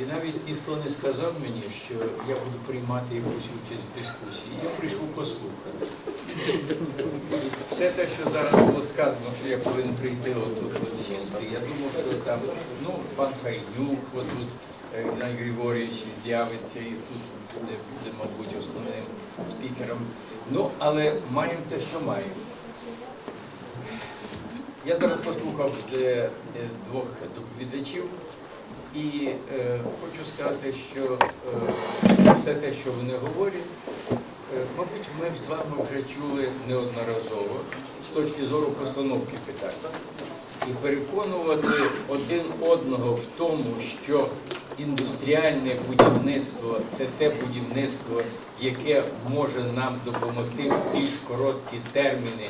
І навіть ніхто не сказав мені, що я буду приймати якусь участь в дискусії. Я прийшов послухати. Все те, що зараз було сказано, що я повинен прийти отут от сісти, я думав, що там ну, пан Хайнюк, отут е, Ігнай Григорійович з'явиться і тут буде, буде, мабуть, основним спікером. Ну, але маємо те, що маємо. Я зараз послухав двох доповідачів і е, хочу сказати, що е, все те, що вони говорять, е, мабуть, ми з вами вже чули неодноразово з точки зору постановки питань. І переконувати один одного в тому, що індустріальне будівництво це те будівництво, яке може нам допомогти в більш короткі терміни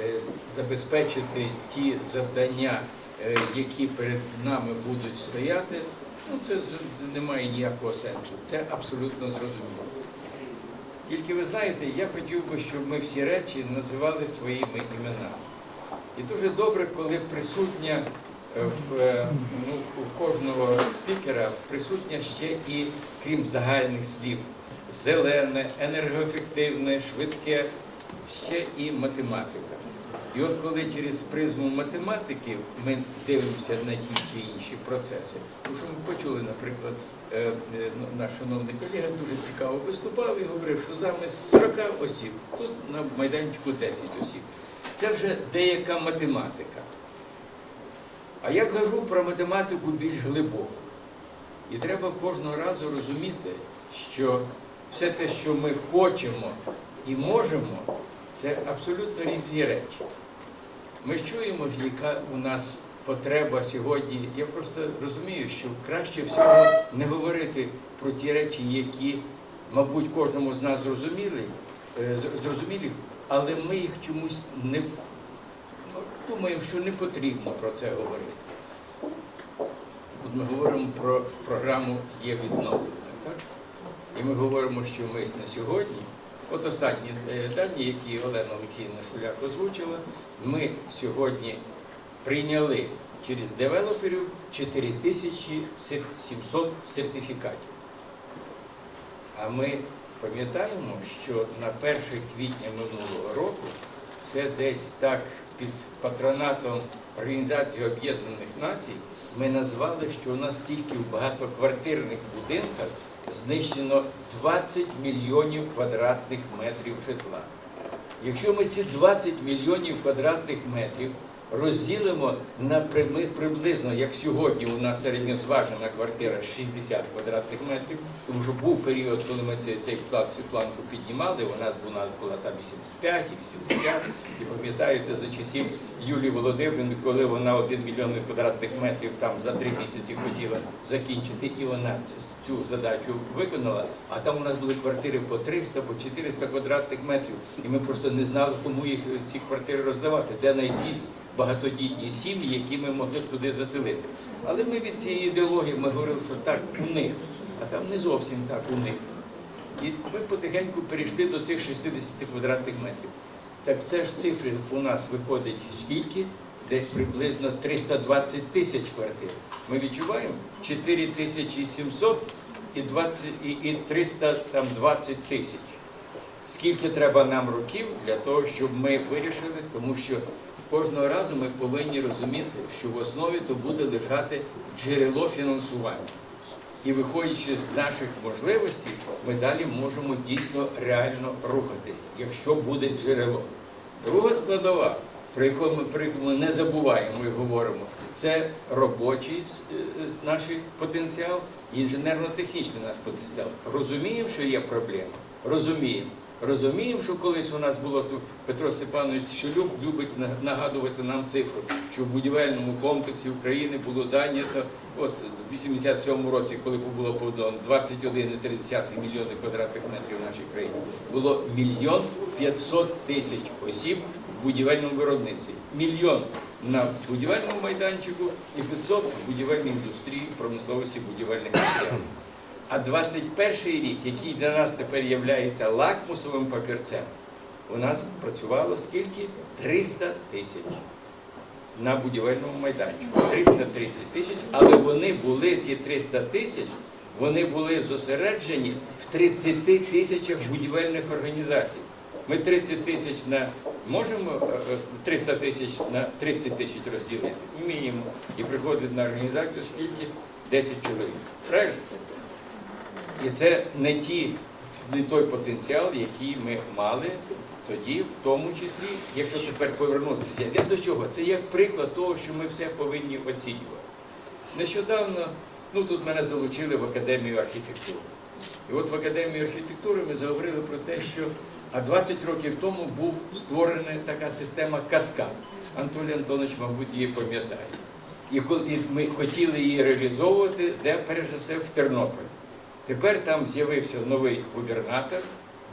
е, забезпечити ті завдання, які перед нами будуть стояти, ну це з- немає ніякого сенсу. Це абсолютно зрозуміло. Тільки ви знаєте, я хотів би, щоб ми всі речі називали своїми іменами. І дуже добре, коли присутня е, в, е, ну, у кожного спікера присутня ще і, крім загальних слів, зелене, енергоефективне, швидке, ще і математика. І от коли через призму математики ми дивимося на ті чи інші процеси, тому що ми почули, наприклад, е, е, ну, наш шановний колега дуже цікаво виступав і говорив, що замість 40 осіб, тут на майданчику 10 осіб. Це вже деяка математика. А я кажу про математику більш глибоку. І треба кожного разу розуміти, що все те, що ми хочемо і можемо, це абсолютно різні речі. Ми чуємо, яка у нас потреба сьогодні. Я просто розумію, що краще всього не говорити про ті речі, які, мабуть, кожному з нас зрозуміли, е, зрозумілі, але ми їх чомусь не ну, думаємо, що не потрібно про це говорити. От ми говоримо про програму є відновлення, так? І ми говоримо, що ми на сьогодні, от останні е, дані, які Олена Олексіївна Шуляк озвучила, ми сьогодні прийняли через девелоперів 4700 сертифікатів. А ми пам'ятаємо, що на 1 квітня минулого року це десь так під патронатом Організації Об'єднаних Націй ми назвали, що у нас тільки в багатоквартирних будинках знищено 20 мільйонів квадратних метрів житла. Якщо ми ці 20 мільйонів квадратних метрів розділимо на приблизно, як сьогодні у нас середньозважена квартира 60 квадратних метрів, тому що був період, коли ми цей, план, цю планку піднімали, вона була, була там 85 і 80, і пам'ятаєте, за часів Юлії Володимирівни, коли вона 1 мільйон квадратних метрів там за три місяці хотіла закінчити, і вона цю задачу виконала, а там у нас були квартири по 300, по 400 квадратних метрів, і ми просто не знали, кому їх ці квартири роздавати, де знайти багатодітні сім'ї, які ми могли туди заселити. Але ми від цієї ідеології ми говорили, що так у них, а там не зовсім так у них. І ми потихеньку перейшли до цих 60 квадратних метрів. Так це ж цифри у нас виходить скільки? Десь приблизно 320 тисяч квартир. Ми відчуваємо 4700 і, 20, і, і 320 тисяч. Скільки треба нам років для того, щоб ми вирішили, тому що кожного разу ми повинні розуміти, що в основі то буде лежати джерело фінансування. І виходячи з наших можливостей, ми далі можемо дійсно реально рухатись, якщо буде джерело. Друга складова, про яку ми, про яку ми не забуваємо і говоримо, це робочий е, наш потенціал інженерно-технічний наш потенціал. Розуміємо, що є проблема. Розуміємо. Розуміємо, що колись у нас було тут Петро Степанович Щелюк любить нагадувати нам цифру, що в будівельному комплексі України було зайнято от в 87-му році, коли було побудовано 21,3 мільйони квадратних метрів в нашій країні, було мільйон 500 тисяч осіб в будівельному виробництві. Мільйон на будівельному майданчику і 500 в будівельній індустрії, промисловості будівельних матеріалів. А 21 рік, який для нас тепер є лакмусовим папірцем, у нас працювало скільки? 300 тисяч. на будівельному майданчику. 330 тисяч, але вони були, ці 300 тисяч, вони були зосереджені в 30 тисячах будівельних організацій. Ми 30 тисяч на можемо е, е, 300 тисяч на 30 тисяч розділити? Вміємо. І приходить на організацію скільки? 10 чоловік. Правильно? І це не ті, не той потенціал, який ми мали тоді, в тому числі, якщо тепер повернутися. Я до чого? Це як приклад того, що ми все повинні оцінювати. Нещодавно, ну тут мене залучили в Академію архітектури. І от в Академії архітектури ми заговорили про те, що а 20 років тому був створена така система Каскад. Анатолій Антонович, мабуть, її пам'ятає. І ми хотіли її реалізовувати, де перш за все в Тернополі. Тепер там з'явився новий губернатор,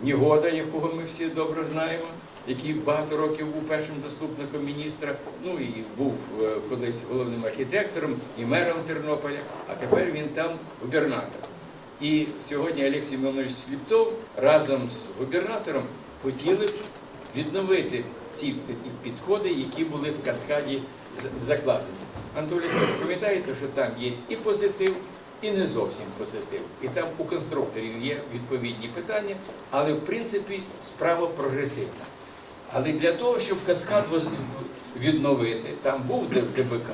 Нігода, якого ми всі добре знаємо, який багато років був першим заступником міністра, ну і був е, колись головним архітектором і мером Тернополя, а тепер він там губернатор. І сьогодні Олексій Миронович Сліпцов разом з губернатором хотіли б відновити ці підходи, які були в каскаді закладені. Анатолій, пам'ятаєте, що там є і позитив, і не зовсім позитив. І там у конструкторів є відповідні питання, але в принципі справа прогресивна. Але для того, щоб каскад відновити, там був ДБК,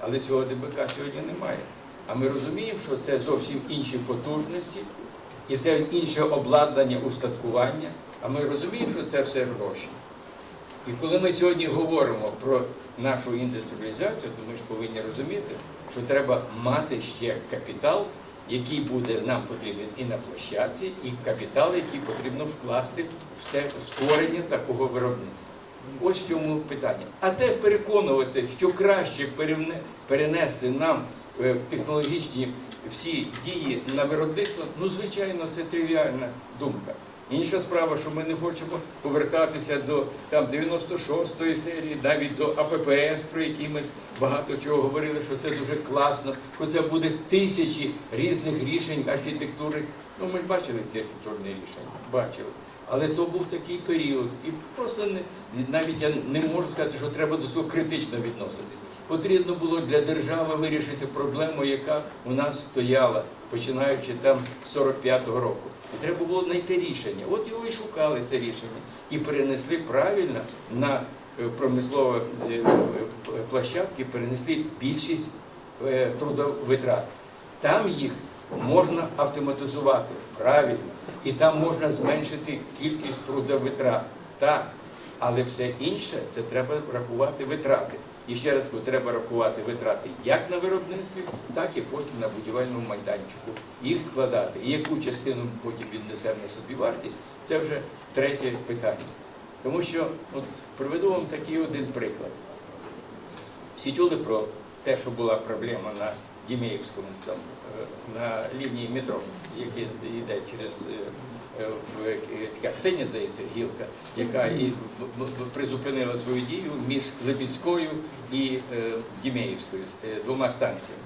але цього ДБК сьогодні немає. А ми розуміємо, що це зовсім інші потужності, і це інше обладнання, устаткування. А ми розуміємо, що це все гроші. І коли ми сьогодні говоримо про нашу індустріалізацію, то ми ж повинні розуміти, що треба мати ще капітал, який буде нам потрібен і на площадці, і капітал, який потрібно вкласти в те створення такого виробництва. Ось в чому питання. А те переконувати, що краще перенести нам е, технологічні всі дії на виробництво, ну звичайно, це тривіальна думка. Інша справа, що ми не хочемо повертатися до там 96-ї серії, навіть до АППС, про які ми багато чого говорили, що це дуже класно, що це буде тисячі різних рішень архітектури. Ну, ми бачили ці архітектурні рішення, бачили. Але то був такий період, і просто не навіть я не можу сказати, що треба до цього критично відноситись. Потрібно було для держави вирішити проблему, яка у нас стояла, починаючи там з 45-го року. І треба було знайти рішення. От його і шукали це рішення. І перенесли правильно на е, промислові е, е, площадки, перенесли більшість трудовитрат. Там їх можна автоматизувати правильно, і там можна зменшити кількість трудовитрат. Так, але все інше це треба рахувати витрати. І ще раз треба рахувати витрати як на виробництві, так і потім на будівельному майданчику. Їх складати. І яку частину потім віднесе на собі вартість, це вже третє питання. Тому що, от приведу вам такий один приклад. Всі чули про те, що була проблема на Дімеївському, там, е, на лінії метро, яка йде через е, е, в, така синя, здається, гілка, яка і призупинила свою дію між Лебідською і Дімеївською, двома станціями.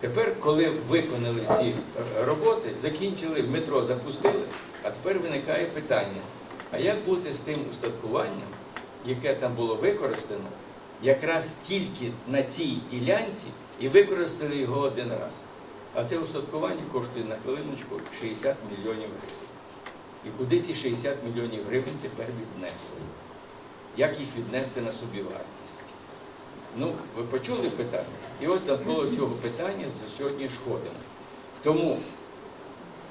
Тепер, коли виконали ці роботи, закінчили, метро запустили, а тепер виникає питання, а як бути з тим устаткуванням, яке там було використано, якраз тільки на цій ділянці і використали його один раз. А це устаткування коштує на хвилиночку 60 мільйонів гривень. І куди ці 60 мільйонів гривень тепер віднесли? Як їх віднести на собівартість? Ну, ви почули питання? І от навколо цього питання за сьогодні ж ходимо. Тому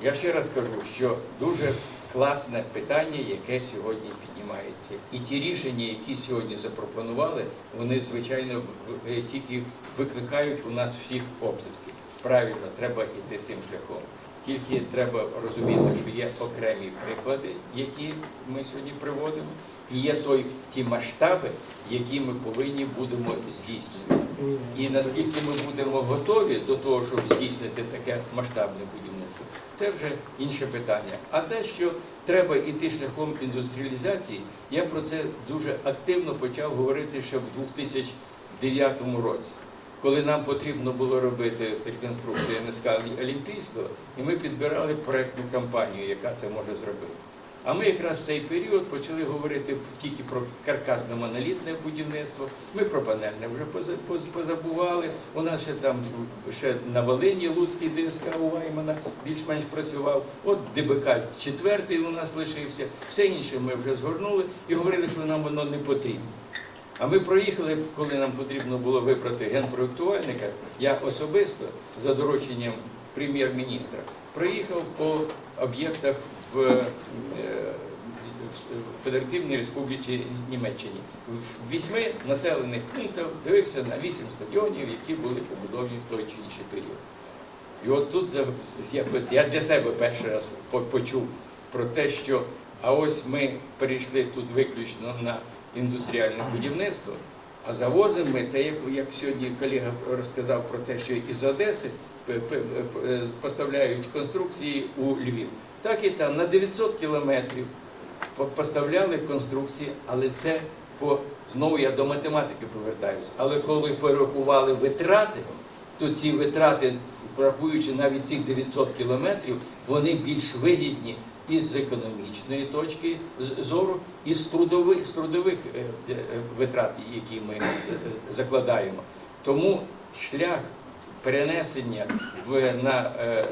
я ще раз кажу, що дуже класне питання, яке сьогодні піднімається. І ті рішення, які сьогодні запропонували, вони, звичайно, в- тільки викликають у нас всіх оплески. Правильно, треба йти цим шляхом. Тільки треба розуміти, що є окремі приклади, які ми сьогодні приводимо, і є той, ті масштаби, які ми повинні будемо здійснювати. І наскільки ми будемо готові до того, щоб здійснити таке масштабне будівництво, це вже інше питання. А те, що треба йти шляхом індустріалізації, я про це дуже активно почав говорити ще в 2009 році, коли нам потрібно було робити реконструкцію НСК Олімпійського, і ми підбирали проєктну кампанію, яка це може зробити. А ми якраз в цей період почали говорити тільки про каркасно-монолітне будівництво. Ми про панельне вже поза- позабували. У нас ще там ще на Волині Луцький ДСК у Ваймана більш-менш працював. От ДБК четвертий у нас лишився. Все інше ми вже згорнули і говорили, що нам воно не потрібно. А ми проїхали, коли нам потрібно було вибрати генпроектувальника, я особисто за дорученням прем'єр-міністра проїхав по об'єктах в, е, в Федеративній Республіці Німеччині. В вісьми населених пунктах дивився на вісім стадіонів, які були побудовані в той чи інший період. І от тут я для себе перший раз почув про те, що а ось ми перейшли тут виключно на індустріальне будівництво, а завозимо ми це, як, сьогодні колега розказав про те, що із Одеси п- поставляють конструкції у Львів. Так і там на 900 кілометрів поставляли конструкції, але це по знову я до математики повертаюся. Але коли порахували витрати, то ці витрати, врахуючи навіть цих 900 кілометрів, вони більш вигідні і з економічної точки зору, і з трудових, з трудових е, е, витрат, які ми е, закладаємо. Тому шлях перенесення в, на, е,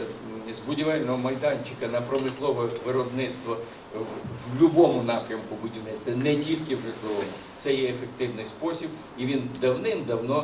з будівельного майданчика на промислове виробництво в, в будь-якому напрямку будівництва, не тільки в житловому. Це є ефективний спосіб, і він давним-давно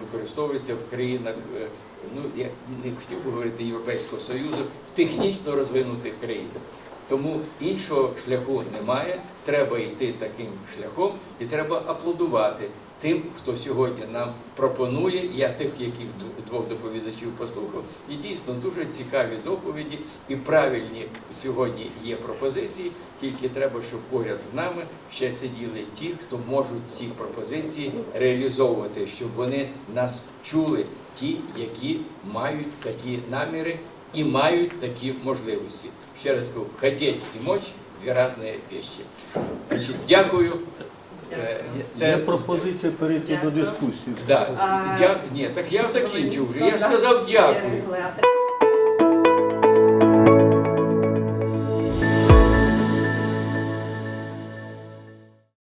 використовується в країнах, е, ну я не хотів би говорити Європейського Союзу, в технічно розвинутих країнах. Тому іншого шляху немає, треба йти таким шляхом і треба аплодувати тим, хто сьогодні нам пропонує. Я тих, яких двох доповідачів послухав, і дійсно дуже цікаві доповіді і правильні сьогодні є пропозиції. Тільки треба, щоб поряд з нами ще сиділи ті, хто можуть ці пропозиції реалізовувати, щоб вони нас чули, ті, які мають такі наміри і мають такі можливості. Ще раз кажу, хотеть і мочь дві різні речі. Дякую. Е, Це Є пропозиція перейти до дискусії. да, А- дя... Ні, так я закінчив вже. Я сказав дякую. Дякую.